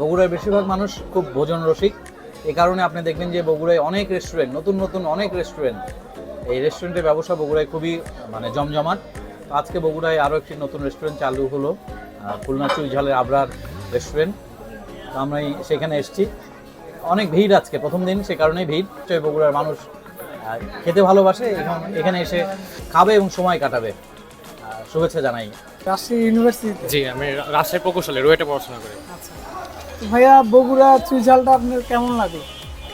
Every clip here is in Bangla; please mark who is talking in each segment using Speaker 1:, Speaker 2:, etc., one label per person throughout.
Speaker 1: বগুড়ার বেশিরভাগ মানুষ খুব ভোজন রসিক। এ কারণে আপনি দেখবেন যে বগুড়ায় অনেক রেস্টুরেন্ট নতুন নতুন অনেক রেস্টুরেন্ট এই রেস্টুরেন্টের ব্যবসা বগুড়ায় খুবই মানে জমজমাট। আজকে বগুড়ায় আরও একটি নতুন রেস্টুরেন্ট চালু হলো খুলনা চুইঝালের আবরার রেস্টুরেন্ট তো আমরা সেখানে এসেছি। অনেক ভিড় আজকে প্রথম দিন সে কারণেই ভিড়। তো বগুড়ার মানুষ খেতে ভালোবাসে এখন এখানে এসে খাবে এবং সময় কাটাবে। শুভেচ্ছা জানাই।
Speaker 2: রাজশাহী ইউনিভার্সিটিতে
Speaker 3: জি আমি রাজশাহী প্রকৌশলে রুয়েটে পড়াশোনা করি।
Speaker 2: ভাইয়া বগুড়া চুইঝালটা আপনার কেমন লাগে?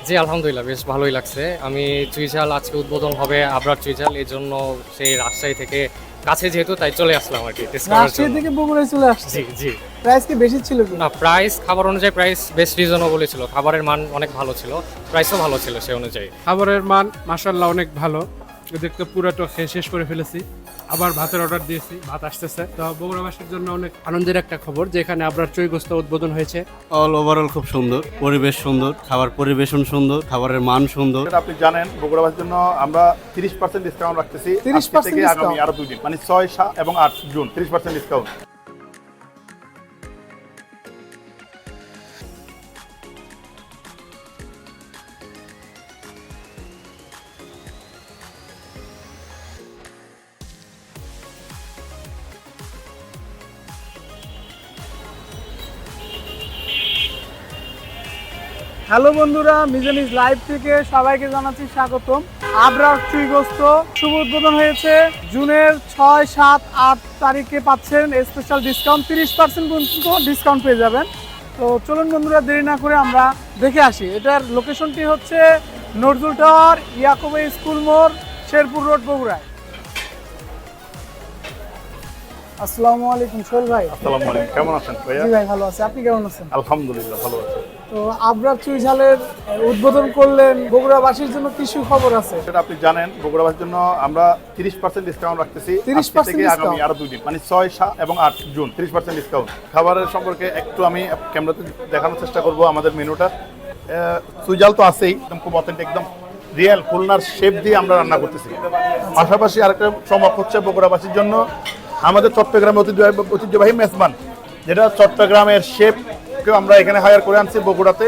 Speaker 3: জি আলহামদুলিল্লাহ বেশ ভালোই লাগছে। আমি চুইঝাল আজকে উদ্বোধন হবে আবরার চুইঝাল এই জন্য সেই রাজশাহী থেকে কাছে যেহেতু তাই চলে আসলাম আর কি
Speaker 2: রাজশাহী থেকে বগুড়ায় চলে আসছি
Speaker 3: জি জি।
Speaker 2: প্রাইস কি বেশি ছিল
Speaker 3: না প্রাইস খাবার অনুযায়ী প্রাইস বেশ রিজনেবলই ছিল। খাবারের মান অনেক ভালো ছিল প্রাইসও ভালো ছিল সে অনুযায়ী।
Speaker 4: খাবারের মান মাসাল্লাহ অনেক ভালো। এদেরকে পুরোটা খেয়ে শেষ করে ফেলেছি। আবার ভাতের অর্ডার দিয়েছি ভাত আসতেছে। তো বগুড়াবাসীর জন্য অনেক আনন্দের একটা খবর যে এখানে আপনার চৈগস্ত উদ্বোধন হয়েছে।
Speaker 5: অল ওভারঅল খুব সুন্দর পরিবেশ সুন্দর খাবার পরিবেশন সুন্দর খাবারের মান সুন্দর।
Speaker 6: আপনি জানেন বগুড়াবাসীর জন্য আমরা তিরিশ পার্সেন্ট ডিসকাউন্ট রাখতেছি
Speaker 2: 30%
Speaker 6: আজকে থেকে আগামী আরও দুই দিন মানে ছয় সাত এবং আট জুন তিরিশ পার্সেন্ট ডিসকাউন্ট
Speaker 2: হ্যালো বন্ধুরা মিজানিজ লাইভ থেকে সবাইকে জানাচ্ছি স্বাগতম। আবরার চুইগস্ত শুভ উদ্বোধন হয়েছে। জুনের ছয় সাত আট তারিখে পাচ্ছেন স্পেশাল ডিসকাউন্ট তিরিশ পার্সেন্ট পর্যন্ত ডিসকাউন্ট পেয়ে যাবেন। তো চলুন বন্ধুরা দেরি না করে আমরা দেখে আসি। এটার লোকেশনটি হচ্ছে নজরুল টাওয়ার ইয়াকুবে স্কুল মোড় শেরপুর রোড বগুড়ায়। আসসালামু আলাইকুম সোহেল ভাই।
Speaker 6: আসসালামু আলাইকুম। কেমন আছেন ভাইয়া?
Speaker 2: জি ভাই ভালো আছে। আপনি কেমন আছেন?
Speaker 6: আলহামদুলিল্লাহ ভালো আছি।
Speaker 2: তো আবরার চুইঝালের উদ্বোধন করলেন বগুড়াবাসীর জন্য কিছু খবর আছে?
Speaker 6: সেটা আপনি জানেন বগুড়াবাসীর জন্য আমরা তিরিশ পার্সেন্ট ডিসকাউন্ট রাখতেছি
Speaker 2: 30%
Speaker 6: থেকে আগামী আরও দুই দিন মানে ছয় সাত এবং আট জুন তিরিশ পার্সেন্ট ডিসকাউন্ট খাবারের সম্পর্কে একটু আমি ক্যামেরাতে দেখানোর চেষ্টা করব আমাদের মেনুটা। সুইজাল তো আছেই একদম খুব অথেন্টিক একদম রিয়েল খুলনার শেপ দিয়ে আমরা রান্না করতেছি। পাশাপাশি আরেকটা চমক হচ্ছে বগুড়াবাসীর জন্য আমাদের চট্টগ্রামে ঐতিহ্যবাহী ঐতিহ্যবাহী মেজবান যেটা চট্টগ্রামের শেপ কেউ আমরা এখানে হায়ার করে আনছি বগুড়াতে।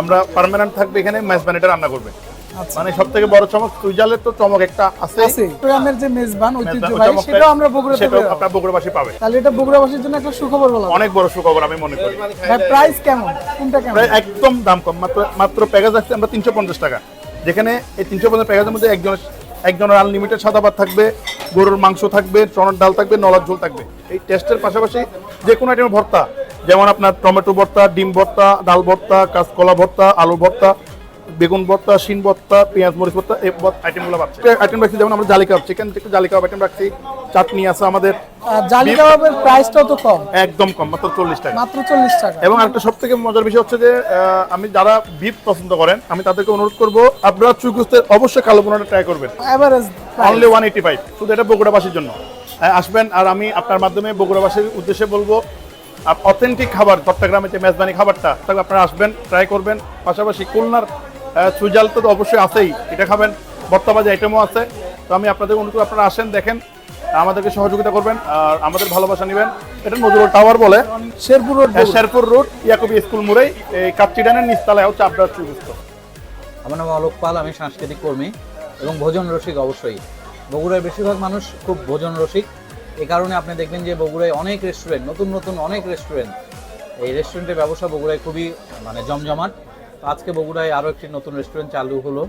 Speaker 6: আমরা পার্মানেন্ট থাকবে এখানে মেজবান এটা রান্না করবে।
Speaker 2: আচ্ছা।
Speaker 6: মানে সব থেকে বড় চমক সুইজালের তো চমক একটা আছে।
Speaker 2: চট্টগ্রামের যে মেজবান ঐতিহ্যবাহী সেটাও আমরা বগুড়াতে যাব।
Speaker 6: আপনার বগুড়াবাসী পাবে
Speaker 2: তাহলে এটা বগুড়াবাসীর জন্য একটা সুখবর বলা।
Speaker 6: অনেক বড় সুখবর আমি মনে করি।
Speaker 2: ভাই প্রাইস কেমন? কোনটা কেমন?
Speaker 6: একদম দাম কম। মাত্র মাত্র প্যাকেজ আছে আমরা তিনশো পঞ্চাশ টাকা। যেখানে এই তিনশো পঞ্চাশ প্যাকেজের মধ্যে একজনের একজনের আনলিমিটেড সাদা ভাত থাকবে গরুর মাংস থাকবে চনার ডাল থাকবে নলার ঝোল থাকবে। এই টেস্টের পাশাপাশি যে কোনো আইটেমের ভর্তা। যেমন আপনার টমেটো ভর্তা ডিম ভর্তা ডাল ভর্তা কাঁচকলা ভর্তা আলু ভর্তা বেগুন ভর্তা শিন ভর্তা পেঁয়াজ মরিচ ভর্তা এই আইটেমগুলো পাচ্ছে আইটেম রাখছি যেমন আমরা জালি কাবাব চিকেন থেকে জালি কাবাব আইটেম রাখছি চাটনি আছে আমাদের।
Speaker 2: জালি কাবাবের প্রাইসটাও তো কম।
Speaker 6: একদম কম মাত্র চল্লিশ টাকা।
Speaker 2: মাত্র চল্লিশ টাকা।
Speaker 6: এবং আরেকটা সব থেকে মজার বিষয় হচ্ছে যে আমি যারা বিফ পছন্দ করেন আমি তাদেরকে অনুরোধ করব আপনারা চুইগুস্তের অবশ্যই কালো বোনাটা ট্রাই করবেন।
Speaker 2: Average
Speaker 6: only one eighty five শুধু এটা বগুড়াবাসীর জন্য। আসবেন আর আমি আপনার মাধ্যমে বগুড়াবাসীর উদ্দেশ্যে বলব অথেন্টিক খাবার চট্টগ্রামে যে মেজবানি খাবারটা তাহলে আপনারা আসবেন ট্রাই করবেন। পাশাপাশি খুলনার সুজাল তো অবশ্যই আছেই এটা খাবেন। বর্তাবাজি আইটেমও আছে তো আমি আপনাদের অনুরোধ আপনারা আসেন দেখেন আমাদেরকে সহযোগিতা করবেন আর আমাদের ভালোবাসা নেবেন। এটা নজরুল টাওয়ার বলে।
Speaker 2: শেরপুর রোড
Speaker 6: হ্যাঁ, শেরপুর রোড ইয়াকবি স্কুল মোড়েই এই কাপচিডানের নিচতলায় হচ্ছে আপনার চুগুস্ত
Speaker 1: আমার নাম অলোক পাল আমি সাংস্কৃতিক কর্মী এবং ভোজন রসিক অবশ্যই। বগুড়ার বেশিরভাগ মানুষ খুব ভোজন রসিক। এই কারণে আপনি দেখবেন যে বগুড়ায় অনেক রেস্টুরেন্ট নতুন নতুন অনেক রেস্টুরেন্ট এই রেস্টুরেন্টের ব্যবসা বগুড়ায় খুবই মানে জমজমাট। তো আজকে বগুড়ায় আরও একটি নতুন রেস্টুরেন্ট চালু হলো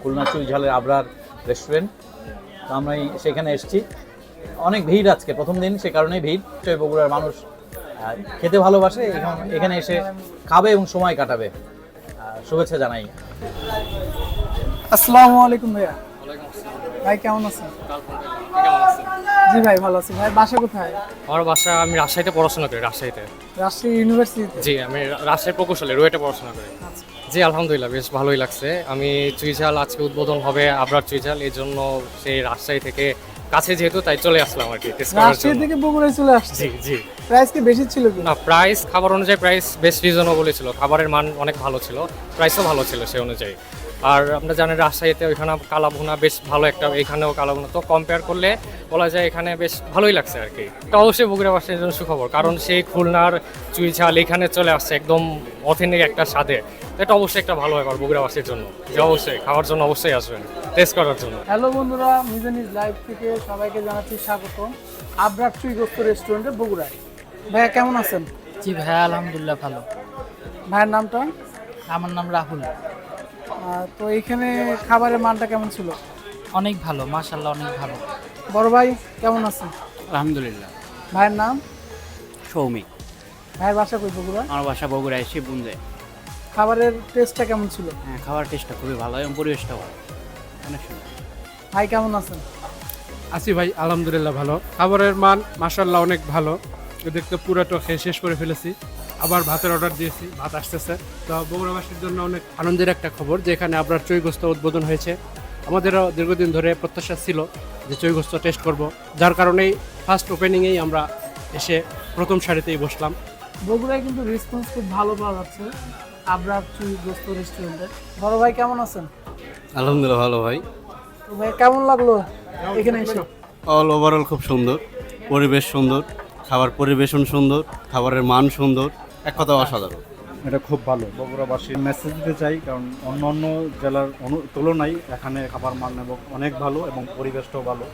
Speaker 1: খুলনা চুইঝালের আবরার রেস্টুরেন্ট তো আমরা সেখানে এসেছি। অনেক ভিড় আজকে প্রথম দিন সে কারণেই ভিড়। তো বগুড়ার মানুষ খেতে ভালোবাসে এখন এখানে এসে খাবে এবং সময় কাটাবে। শুভেচ্ছা জানাই।
Speaker 2: আসসালামু আলাইকুম ভাইয়া। ভাই কেমন আছেন? জি ভাই ভালো আছি। ভাই বাসা কোথায়?
Speaker 3: আমার বাসা আমি রাজশাহীতে পড়াশোনা করি রাজশাহীতে।
Speaker 2: রাজশাহী ইউনিভার্সিটি
Speaker 3: জি আমি রাজশাহী প্রকৌশলে রুয়েটে পড়াশোনা করি।
Speaker 2: আচ্ছা।
Speaker 3: জি আলহামদুলিল্লাহ বেশ ভালোই লাগছে। আমি চুইঝাল আজকে উদ্বোধন হবে আবরার চুইঝাল এই জন্য সেই রাজশাহী থেকে কাছে যেহেতু তাই চলে আসলাম আর কি
Speaker 2: রাজশাহী থেকে বগুড়ায় চলে আসছে
Speaker 3: জি জি।
Speaker 2: প্রাইস কি বেশি ছিল কি?
Speaker 3: না প্রাইস খাবার অনুযায়ী প্রাইস বেশ রিজনেবলই ছিল। খাবারের মান অনেক ভালো ছিল। প্রাইসও ভালো ছিল সেই অনুযায়ী। আর আপনারা জানেন রাজশাহীতে ওইখানে কালাভুনা বেশ ভালো একটা এখানেও কালাভুনা তো কম্পেয়ার করলে বলা যায় এখানে বেশ ভালোই লাগছে আর কি এটা অবশ্যই বগুড়াবাসীর জন্য সুখবর। কারণ সেই খুলনার চুই ঝাল এখানে চলে আসছে একদম অথেন্টিক একটা স্বাদে। এটা অবশ্যই একটা ভালো ব্যাপার বগুড়াবাসীর জন্য। যে অবশ্যই খাওয়ার জন্য অবশ্যই আসবেন টেস্ট করার জন্য।
Speaker 2: হ্যালো বন্ধুরা মিজানিজ লাইভ থেকে সবাইকে জানাচ্ছি স্বাগত আবরার চুইগস্ত রেস্টুরেন্টে বগুড়ায়। ভাইয়া কেমন আছেন?
Speaker 7: জি ভাইয়া আলহামদুলিল্লাহ ভালো।
Speaker 2: ভাইয়ের নামটা?
Speaker 7: আমার নাম রাহুল।
Speaker 2: তো এইখানে খাবারের মানটা কেমন ছিল?
Speaker 7: অনেক ভালো মাশাল্লাহ অনেক ভালো।
Speaker 2: বড় ভাই কেমন আছেন?
Speaker 8: আলহামদুলিল্লাহ।
Speaker 2: ভাইয়ের নাম?
Speaker 8: সৌমিক
Speaker 2: ভাইয়ের বাসা কই বগুড়া?
Speaker 8: আমার বাসা বগুড়ায় শিবগুঞ্জে
Speaker 2: খাবারের টেস্টটা কেমন ছিল?
Speaker 8: হ্যাঁ খাবার টেস্টটা খুবই ভালো এবং পরিবেশটাও ভালো। অনেক সুন্দর।
Speaker 2: ভাই কেমন আছেন?
Speaker 4: আসি ভাই আলহামদুলিল্লাহ ভালো। খাবারের মান মাসাল্লাহ অনেক ভালো। দেখতে পুরাটো খেয়ে শেষ করে ফেলেছি। আবার ভাতের অর্ডার দিয়েছি ভাত আসতেছে। তো বগুড়াবাসীর জন্য অনেক আনন্দের একটা খবর যে এখানে আপনার চৈগস্ত উদ্বোধন হয়েছে। আমাদেরও দীর্ঘদিন ধরে প্রত্যাশা ছিল যে চৈগস্ত টেস্ট করব। যার কারণেই ফার্স্ট ওপেনিংয়েই আমরা এসে প্রথম সারিতেই বসলাম।
Speaker 2: বগুড়ায় কিন্তু রেসপন্স খুব ভালো পাওয়া যাচ্ছে। আবরার চুইগস্ত রেস্টুরেন্টে বড় ভাই কেমন আছেন?
Speaker 5: আলহামদুলিল্লাহ ভালো ভাই।
Speaker 2: ভাই কেমন লাগল এখানে এসে?
Speaker 5: অল ওভারঅল খুব সুন্দর পরিবেশ সুন্দর। খাবার পরিবেশন সুন্দর, খাবারের মান সুন্দর, এক কথা অসাধারণ।
Speaker 9: এটা খুব ভালো। বগুড়াবাসীর মেসেজ দিতে চাই, কারণ অন্য অন্য জেলার তুলনায় এখানে খাবার মান এবং অনেক ভালো এবং পরিবেশটাও ভালো।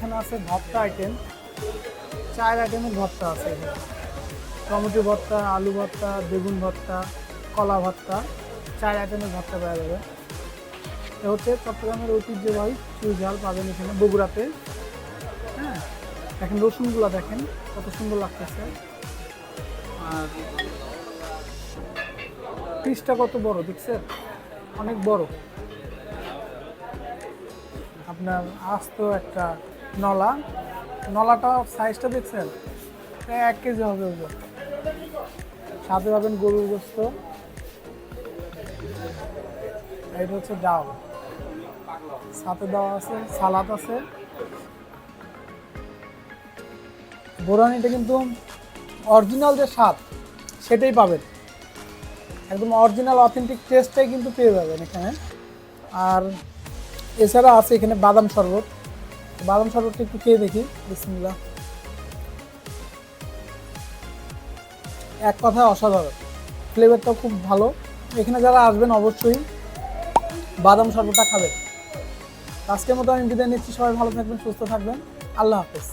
Speaker 2: এখানে আছে ভর্তা আইটেম চার আইটেমের ভর্তা আছে এখানে। টমেটো ভর্তা, আলু ভর্তা, বেগুন ভর্তা, কলা ভর্তা চার আইটেমের ভর্তা পাওয়া যাবে। এ হচ্ছে চট্টগ্রামের ঐতিহ্যবাহী চুই ঝাল পাবেন এখানে বগুড়াতে। হ্যাঁ দেখেন রসুনগুলো দেখেন, কত সুন্দর লাগতেছে। আর পিসটা কত বড় দেখছেন? অনেক বড়। আপনার আস্ত একটা নলা। নলাটা সাইজটা দেখছেন? এক কেজি হবে ওজন। সাথে পাবেন গরুর গোস্ত। এটা হচ্ছে ডাল। সাথে দেওয়া আছে সালাদ আছে। বোরানিটা কিন্তু অরিজিনাল যে স্বাদ, সেটাই পাবেন। একদম অরিজিনাল অথেন্টিক টেস্টটাই কিন্তু পেয়ে যাবেন এখানে। আর এছাড়া আছে এখানে বাদাম শরবত। বাদাম শরবতটা একটু খেয়ে দেখি। বিসমিল্লা এক কথায় অসাধারণ। ফ্লেভারটাও খুব ভালো। এখানে যারা আসবেন অবশ্যই বাদাম শরবতটা খাবেন। আজকের মতো আমি বিদায় নিচ্ছি। সবাই ভালো থাকবেন, সুস্থ থাকবেন। আল্লাহ হাফেজ।